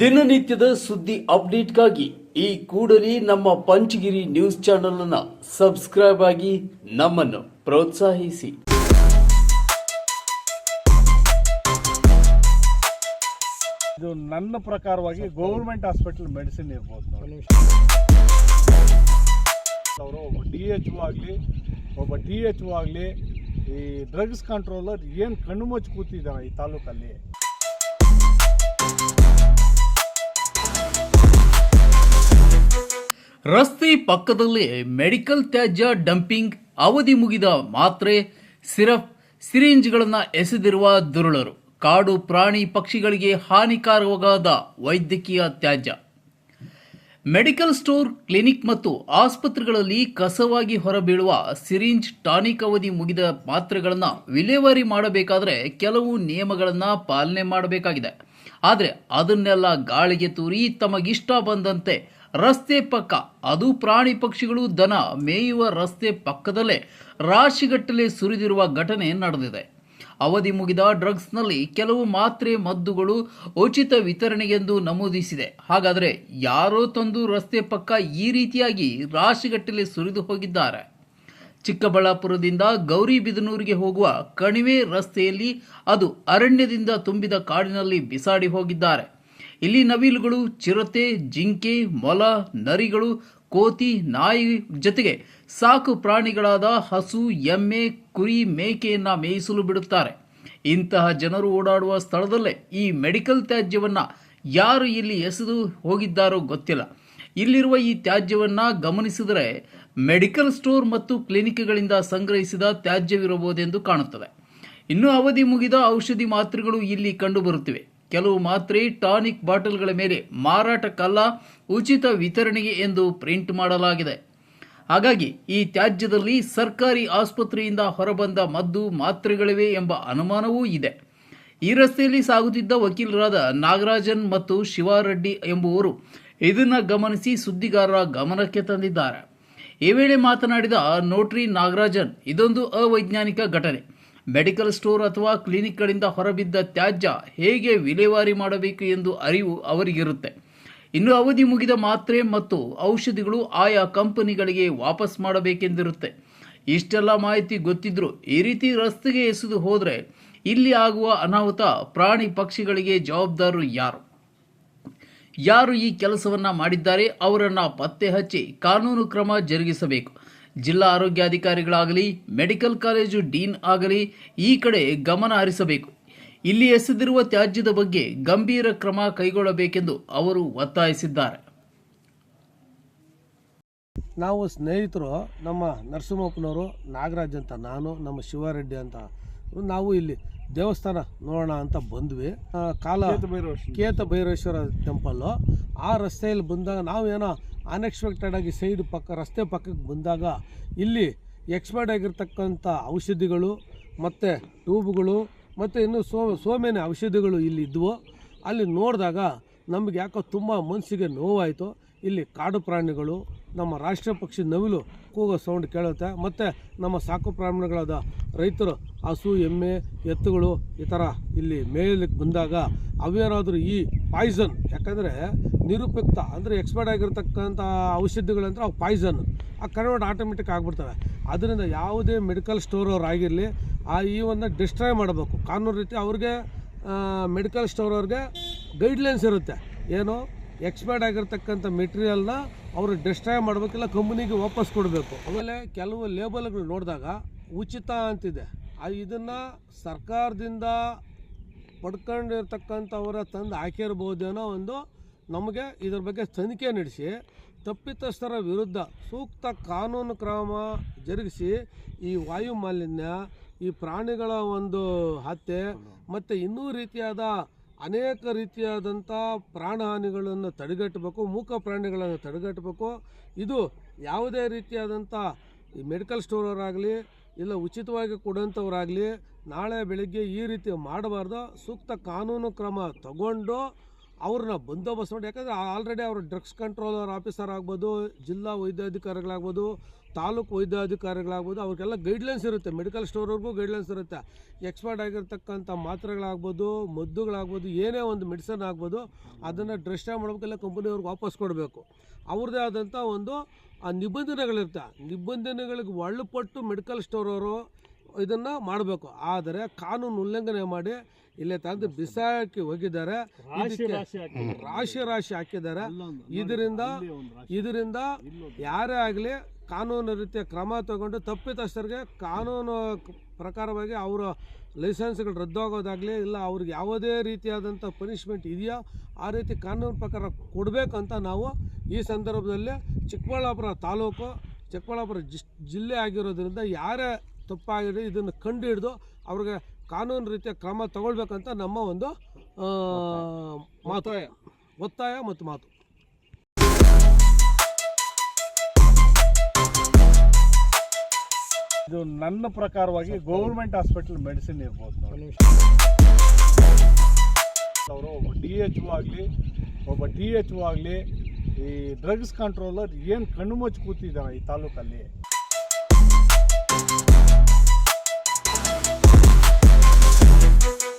ದಿನನಿತ್ಯದ ಸುದ್ದಿ ಅಪ್ಡೇಟ್ಗಾಗಿ ಈ ಕೂಡಲೇ ನಮ್ಮ ಪಂಚಗಿರಿ ನ್ಯೂಸ್ ಚಾನೆಲ್ ಅನ್ನ ಸಬ್ಸ್ಕ್ರೈಬ್ ಆಗಿ ನಮ್ಮನ್ನು ಪ್ರೋತ್ಸಾಹಿಸಿ. ಇದು ನನ್ನ ಪ್ರಕಾರವಾಗಿ ಗೌರ್ಮೆಂಟ್ ಹಾಸ್ಪಿಟಲ್ ಮೆಡಿಸಿನ್ ಇರ್ಬೋದು ನೋಡಿ. ಅವರು ಒಬ್ಬ ಡಿ ಎಚ್ ಒ ಆಗಲಿ ಒಬ್ಬ ಡಿ ಎಚ್ ಒ ಆಗಲಿ ಈ ಡ್ರಗ್ಸ್ ಕಂಟ್ರೋಲರ್ ಏನು ಕಣ್ಣು ಮುಚ್ಚಿ ಕೂತಿದ್ದಾರೆ ಈ ತಾಲೂಕಲ್ಲಿ? ರಸ್ತೆ ಪಕ್ಕದಲ್ಲಿ ಮೆಡಿಕಲ್ ತ್ಯಾಜ್ಯ ಡಂಪಿಂಗ್ ಅವಧಿ ಮುಗಿದ ಮಾತ್ರೆ, ಸಿರಪ್, ಸಿರಿಂಜ್ಗಳನ್ನು ಎಸೆದಿರುವ ದುರುಳರು. ಕಾಡು ಪ್ರಾಣಿ ಪಕ್ಷಿಗಳಿಗೆ ಹಾನಿಕಾರಕವಾದ ವೈದ್ಯಕೀಯ ತ್ಯಾಜ್ಯ. ಮೆಡಿಕಲ್ ಸ್ಟೋರ್, ಕ್ಲಿನಿಕ್ ಮತ್ತು ಆಸ್ಪತ್ರೆಗಳಲ್ಲಿ ಕಸವಾಗಿ ಹೊರಬೀಳುವ ಸಿರಿಂಜ್ ಟಾನಿಕ್ ಅವಧಿ ಮುಗಿದ ಮಾತ್ರೆಗಳನ್ನು ವಿಲೇವಾರಿ ಮಾಡಬೇಕಾದರೆ ಕೆಲವು ನಿಯಮಗಳನ್ನು ಪಾಲನೆ ಮಾಡಬೇಕಾಗಿದೆ. ಆದರೆ ಅದನ್ನೆಲ್ಲ ಗಾಳಿಗೆ ತೂರಿ ತಮಗಿಷ್ಟ ಬಂದಂತೆ ರಸ್ತೆ ಪಕ್ಕ, ಅದು ಪ್ರಾಣಿ ಪಕ್ಷಿಗಳು, ದನ ಮೇಯುವ ರಸ್ತೆ ಪಕ್ಕದಲ್ಲೇ ರಾಶಿಗಟ್ಟಲೆ ಸುರಿದಿರುವ ಘಟನೆ ನಡೆದಿದೆ. ಅವಧಿ ಮುಗಿದ ಡ್ರಗ್ಸ್ನಲ್ಲಿ ಕೆಲವು ಮಾತ್ರೆ, ಮದ್ದುಗಳು ಉಚಿತ ವಿತರಣೆಗೆಂದು ನಮೂದಿಸಿದೆ. ಹಾಗಾದರೆ ಯಾರೋ ತಂದು ರಸ್ತೆ ಪಕ್ಕ ಈ ರೀತಿಯಾಗಿ ರಾಶಿಗಟ್ಟಲೆ ಸುರಿದು ಹೋಗಿದ್ದಾರೆ? ಚಿಕ್ಕಬಳ್ಳಾಪುರದಿಂದ ಗೌರಿಬಿದನೂರಿಗೆ ಹೋಗುವ ಕಣಿವೆ ರಸ್ತೆಯಲ್ಲಿ ಅದು ಅರಣ್ಯದಿಂದ ತುಂಬಿದ ಕಾಡಿನಲ್ಲಿ ಬಿಸಾಡಿ ಹೋಗಿದ್ದಾರೆ. ಇಲ್ಲಿ ನವಿಲುಗಳು, ಚಿರತೆ, ಜಿಂಕೆ, ಮೊಲ, ನರಿಗಳು, ಕೋತಿ, ನಾಯಿ ಜೊತೆಗೆ ಸಾಕು ಪ್ರಾಣಿಗಳಾದ ಹಸು, ಎಮ್ಮೆ, ಕುರಿ, ಮೇಕೆಯನ್ನು ಮೇಯಿಸಲು ಬಿಡುತ್ತಾರೆ. ಇಂತಹ ಜನರು ಓಡಾಡುವ ಸ್ಥಳದಲ್ಲೇ ಈ ಮೆಡಿಕಲ್ ತ್ಯಾಜ್ಯವನ್ನ ಯಾರು ಇಲ್ಲಿ ಎಸೆದು ಹೋಗಿದ್ದಾರೋ ಗೊತ್ತಿಲ್ಲ. ಇಲ್ಲಿರುವ ಈ ತ್ಯಾಜ್ಯವನ್ನ ಗಮನಿಸಿದರೆ ಮೆಡಿಕಲ್ ಸ್ಟೋರ್ ಮತ್ತು ಕ್ಲಿನಿಕ್ಗಳಿಂದ ಸಂಗ್ರಹಿಸಿದ ತ್ಯಾಜ್ಯವಿರಬಹುದೆಂದು ಕಾಣುತ್ತದೆ. ಇನ್ನು ಅವಧಿ ಮುಗಿದ ಔಷಧಿ ಮಾತ್ರೆಗಳು ಇಲ್ಲಿ ಕಂಡುಬರುತ್ತಿವೆ. ಕೆಲವು ಮಾತ್ರೆ ಟಾನಿಕ್ ಬಾಟಲ್ಗಳ ಮೇಲೆ ಮಾರಾಟಕ್ಕಲ್ಲ, ಉಚಿತ ವಿತರಣೆಗೆ ಎಂದು ಪ್ರಿಂಟ್ ಮಾಡಲಾಗಿದೆ. ಹಾಗಾಗಿ ಈ ತ್ಯಾಜ್ಯದಲ್ಲಿ ಸರ್ಕಾರಿ ಆಸ್ಪತ್ರೆಯಿಂದ ಹೊರಬಂದ ಮದ್ದು ಮಾತ್ರೆಗಳಿವೆ ಎಂಬ ಅನುಮಾನವೂ ಇದೆ. ಈ ರಸ್ತೆಯಲ್ಲಿ ಸಾಗುತ್ತಿದ್ದ ವಕೀಲರಾದ ನಾಗರಾಜನ್ ಮತ್ತು ಶಿವಾರೆಡ್ಡಿ ಎಂಬುವರು ಇದನ್ನು ಗಮನಿಸಿ ಸುದ್ದಿಗಾರರ ಗಮನಕ್ಕೆ ತಂದಿದ್ದಾರೆ. ಈ ವೇಳೆ ಮಾತನಾಡಿದ ನೋಟ್ರಿ ನಾಗರಾಜನ್, ಇದೊಂದು ಅವೈಜ್ಞಾನಿಕ ಘಟನೆ. ಮೆಡಿಕಲ್ ಸ್ಟೋರ್ ಅಥವಾ ಕ್ಲಿನಿಕ್ಗಳಿಂದ ಹೊರಬಿದ್ದ ತ್ಯಾಜ್ಯ ಹೇಗೆ ವಿಲೇವಾರಿ ಮಾಡಬೇಕು ಎಂದು ಅರಿವು ಅವರಿಗಿರುತ್ತೆ. ಇನ್ನು ಅವಧಿ ಮುಗಿದ ಮಾತ್ರೆ ಮತ್ತು ಔಷಧಿಗಳು ಆಯಾ ಕಂಪನಿಗಳಿಗೆ ವಾಪಸ್ ಮಾಡಬೇಕೆಂದಿರುತ್ತೆ. ಇಷ್ಟೆಲ್ಲ ಮಾಹಿತಿ ಗೊತ್ತಿದ್ರು ಈ ರೀತಿ ರಸ್ತೆಗೆ ಎಸೆದು ಹೋದರೆ ಇಲ್ಲಿ ಆಗುವ ಅನಾಹುತ ಪ್ರಾಣಿ ಪಕ್ಷಿಗಳಿಗೆ ಜವಾಬ್ದಾರರು ಯಾರು? ಯಾರು ಈ ಕೆಲಸವನ್ನ ಮಾಡಿದ್ದಾರೆ? ಅವರನ್ನ ಪತ್ತೆ ಹಚ್ಚಿ ಕಾನೂನು ಕ್ರಮ ಜರುಗಿಸಬೇಕು. ಜಿಲ್ಲಾ ಆರೋಗ್ಯಾಧಿಕಾರಿಗಳಾಗಲಿ, ಮೆಡಿಕಲ್ ಕಾಲೇಜು ಡೀನ್ ಆಗಲಿ ಈ ಕಡೆ ಗಮನ ಹರಿಸಬೇಕು. ಇಲ್ಲಿ ಎಸೆದಿರುವ ತ್ಯಾಜ್ಯದ ಬಗ್ಗೆ ಗಂಭೀರ ಕ್ರಮ ಕೈಗೊಳ್ಳಬೇಕೆಂದು ಅವರು ಒತ್ತಾಯಿಸಿದ್ದಾರೆ. ನಾವು ಸ್ನೇಹಿತರು, ನಮ್ಮ ನರಸಿಂಹಪ್ಪನವರು ನಾಗರಾಜ್ ಅಂತ, ನಾನು ನಮ್ಮ ಶಿವಾರೆಡ್ಡಿ ಅಂತ, ನಾವು ಇಲ್ಲಿ ದೇವಸ್ಥಾನ ನೋಡೋಣ ಅಂತ ಬಂದ್ವಿ. ಕಾಲ ಕೇತ ಭೈರೇಶ್ವರ ಟೆಂಪಲ್ಲು ಆ ರಸ್ತೆಯಲ್ಲಿ ಬಂದಾಗ ನಾವೇನೋ ಅನ್ಎಕ್ಸ್ಪೆಕ್ಟೆಡ್ ಆಗಿ ಸೈಡ್ ಪಕ್ಕ ರಸ್ತೆ ಪಕ್ಕಕ್ಕೆ ಬಂದಾಗ ಇಲ್ಲಿ ಎಕ್ಸ್ಪೈರ್ಡ್ ಆಗಿರ್ತಕ್ಕಂಥ ಔಷಧಿಗಳು ಮತ್ತು ಟ್ಯೂಬ್ಗಳು ಮತ್ತು ಇನ್ನು ಸೋ ಸೋಮೇನೆ ಔಷಧಿಗಳು ಇಲ್ಲಿ ಇದ್ವು. ಅಲ್ಲಿ ನೋಡಿದಾಗ ನಮಗೆ ಯಾಕೋ ತುಂಬ ಮನಸ್ಸಿಗೆ ನೋವಾಯಿತು. ಇಲ್ಲಿ ಕಾಡು ಪ್ರಾಣಿಗಳು ನಮ್ಮ ರಾಷ್ಟ್ರ ಪಕ್ಷಿ ನವಿಲು ಕೂಗೋ ಸೌಂಡ್ ಕೇಳುತ್ತೆ. ಮತ್ತು ನಮ್ಮ ಸಾಕು ಪ್ರಾಣಿಗಳಾದ ರೈತರು, ಹಸು, ಎಮ್ಮೆ, ಎತ್ತುಗಳು ಈ ಥರ ಇಲ್ಲಿ ಮೇಯಲಿಕ್ಕೆ ಬಂದಾಗ ಅವೇನಾದರೂ ಈ ಪಾಯ್ಸನ್ ಯಾಕಂದರೆ ನಿರುಪಯುಕ್ತ, ಅಂದರೆ ಎಕ್ಸ್ಪೈರ್ಡ್ ಆಗಿರ್ತಕ್ಕಂಥ ಔಷಧಿಗಳಂದ್ರೆ ಅವು ಪಾಯ್ಸನ್ ಆ ಕನ್ವರ್ಟ್ ಆಟೋಮೆಟಿಕ್ ಆಗಿಬಿಡ್ತವೆ. ಅದರಿಂದ ಯಾವುದೇ ಮೆಡಿಕಲ್ ಸ್ಟೋರ್ ಅವ್ರು ಆಗಿರಲಿ, ಆ ಈವನ್ನು ಡಿಸ್ಟ್ರಾಯ್ ಮಾಡಬೇಕು. ಕಾನೂನು ರೀತಿ ಅವ್ರಿಗೆ ಮೆಡಿಕಲ್ ಸ್ಟೋರ್ ಅವ್ರಿಗೆ ಗೈಡ್ಲೈನ್ಸ್ ಇರುತ್ತೆ. ಏನು? ಎಕ್ಸ್ಪೈರ್ಡ್ ಆಗಿರ್ತಕ್ಕಂಥ ಮೆಟೀರಿಯಲ್ನ ಅವರು ಡಿಸ್ಟ್ರಾಯ್ ಮಾಡಬೇಕಿಲ್ಲ ಕಂಪ್ನಿಗೆ ವಾಪಸ್ ಕೊಡಬೇಕು. ಆಮೇಲೆ ಕೆಲವು ಲೇಬಲ್ಗಳು ನೋಡಿದಾಗ ಉಚಿತ ಅಂತಿದೆ. ಇದನ್ನು ಸರ್ಕಾರದಿಂದ ಪಡ್ಕೊಂಡಿರ್ತಕ್ಕಂಥವರ ತಂದು ಹಾಕಿರ್ಬೋದೇನೋ ಒಂದು ನಮಗೆ ಇದ್ರ ಬಗ್ಗೆ ತನಿಖೆ ನಡೆಸಿ, ತಪ್ಪಿತಸ್ಥರ ವಿರುದ್ಧ ಸೂಕ್ತ ಕಾನೂನು ಕ್ರಮ ಜರುಗಿಸಿ ಈ ವಾಯು ಮಾಲಿನ್ಯ, ಈ ಪ್ರಾಣಿಗಳ ಒಂದು ಹತ್ಯೆ, ಮತ್ತು ಇನ್ನೂ ರೀತಿಯಾದ ಅನೇಕ ರೀತಿಯಾದಂಥ ಪ್ರಾಣಹಾನಿಗಳನ್ನು ತಡೆಗಟ್ಟಬೇಕು, ಮೂಕ ಪ್ರಾಣಿಗಳನ್ನು ತಡೆಗಟ್ಟಬೇಕು. ಇದು ಯಾವುದೇ ರೀತಿಯಾದಂಥ ಈ ಮೆಡಿಕಲ್ ಸ್ಟೋರವರಾಗಲಿ, ಇಲ್ಲ ಉಚಿತವಾಗಿ ಕೊಡೋಂಥವ್ರಾಗಲಿ ನಾಳೆ ಬೆಳಗ್ಗೆ ಈ ರೀತಿ ಮಾಡಬಾರ್ದು. ಸೂಕ್ತ ಕಾನೂನು ಕ್ರಮ ತಗೊಂಡು ಅವ್ರನ್ನ ಬಂದೋಬಸ್ತ್ ಮಾಡಿ. ಯಾಕಂದರೆ ಆಲ್ರೆಡಿ ಅವರು ಡ್ರಗ್ಸ್ ಕಂಟ್ರೋಲರ್ ಆಫೀಸರ್ ಆಗ್ಬೋದು, ಜಿಲ್ಲಾ ವೈದ್ಯಾಧಿಕಾರಿಗಳಾಗ್ಬೋದು ತಾಲೂಕು ವೈದ್ಯಾಧಿಕಾರಿಗಳಾಗ್ಬೋದು, ಅವ್ರಿಗೆಲ್ಲ ಗೈಡ್ಲೈನ್ಸ್ ಇರುತ್ತೆ. ಮೆಡಿಕಲ್ ಸ್ಟೋರ್ವರೆಗೂ ಗೈಡ್ಲೈನ್ಸ್ ಇರುತ್ತೆ. ಎಕ್ಸ್ಪರ್ಟ್ ಆಗಿರ್ತಕ್ಕಂಥ ಮಾತ್ರೆಗಳಾಗ್ಬೋದು, ಮದ್ದುಗಳಾಗ್ಬೋದು, ಏನೇ ಒಂದು ಮೆಡಿಸನ್ ಆಗ್ಬೋದು, ಅದನ್ನು ಡ್ರೆಸ್ಟಾ ಮಾಡಬೇಕೆಲ್ಲ ಕಂಪನಿಯವ್ರಿಗೆ ವಾಪಸ್ ಕೊಡಬೇಕು. ಅವ್ರದ್ದೇ ಆದಂಥ ಒಂದು, ಆ ನಿಬಂಧನೆಗಳಿರುತ್ತೆ. ನಿಬಂಧನೆಗಳಿಗೆ ಒಳಪಟ್ಟು ಮೆಡಿಕಲ್ ಸ್ಟೋರ್ ಅವರು ಇದನ್ನು ಮಾಡಬೇಕು. ಆದರೆ ಕಾನೂನು ಉಲ್ಲಂಘನೆ ಮಾಡಿ ಇಲ್ಲೇ ತಂದು ಬಿಸಾಕಿ ಹೋಗಿದ್ದಾರೆ. ರಾಶಿ ರಾಶಿ ಹಾಕಿದ್ದಾರೆ. ಇದರಿಂದ ಇದರಿಂದ ಯಾರೇ ಆಗಲಿ ಕಾನೂನು ರೀತಿಯ ಕ್ರಮ ತಗೊಂಡು ತಪ್ಪಿತಸ್ಥರಿಗೆ ಕಾನೂನು ಪ್ರಕಾರವಾಗಿ ಅವರ ಲೈಸೆನ್ಸ್ಗಳು ರದ್ದಾಗೋದಾಗಲಿ ಇಲ್ಲ ಅವ್ರಿಗೆ ಯಾವುದೇ ರೀತಿಯಾದಂಥ ಪನಿಷ್ಮೆಂಟ್ ಇದೆಯೋ ಆ ರೀತಿ ಕಾನೂನು ಪ್ರಕಾರ ಕೊಡಬೇಕಂತ ನಾವು ಈ ಸಂದರ್ಭದಲ್ಲಿ ಚಿಕ್ಕಬಳ್ಳಾಪುರ ತಾಲೂಕು ಚಿಕ್ಕಬಳ್ಳಾಪುರ ಜಿಲ್ಲೆ ಆಗಿರೋದ್ರಿಂದ ಯಾರೇ ತಪ್ಪಾಗಿದೆ ಇದನ್ನು ಕಂಡು ಹಿಡಿದು ಅವ್ರಿಗೆ ಕಾನೂನು ರೀತಿಯ ಕ್ರಮ ತಗೊಳ್ಬೇಕಂತ ನಮ್ಮ ಒಂದು ಆ, ಮಾತು. ಒತ್ತಾಯ. ಮತ್ತು ಮಾತು. ಇದು ನನ್ನ ಪ್ರಕಾರವಾಗಿ ಗೌರ್ಮೆಂಟ್ ಹಾಸ್ಪಿಟಲ್ ಮೆಡಿಸಿನ್ ಇರ್ಬೋದು ನೋಡಿ. ಅವರು ಒಬ್ಬ ಡಿ ಎಚ್ ಒ ಆಗಲಿ ಒಬ್ಬ ಡಿ ಎಚ್ ಒ ಆಗಲಿ ಈ ಡ್ರಗ್ಸ್ ಕಂಟ್ರೋಲರ್ ಏನು ಕಣ್ಣು ಮುಚ್ಚಿ ಕೂತಿದ್ದಾರೆ ಈ ತಾಲೂಕಲ್ಲಿ?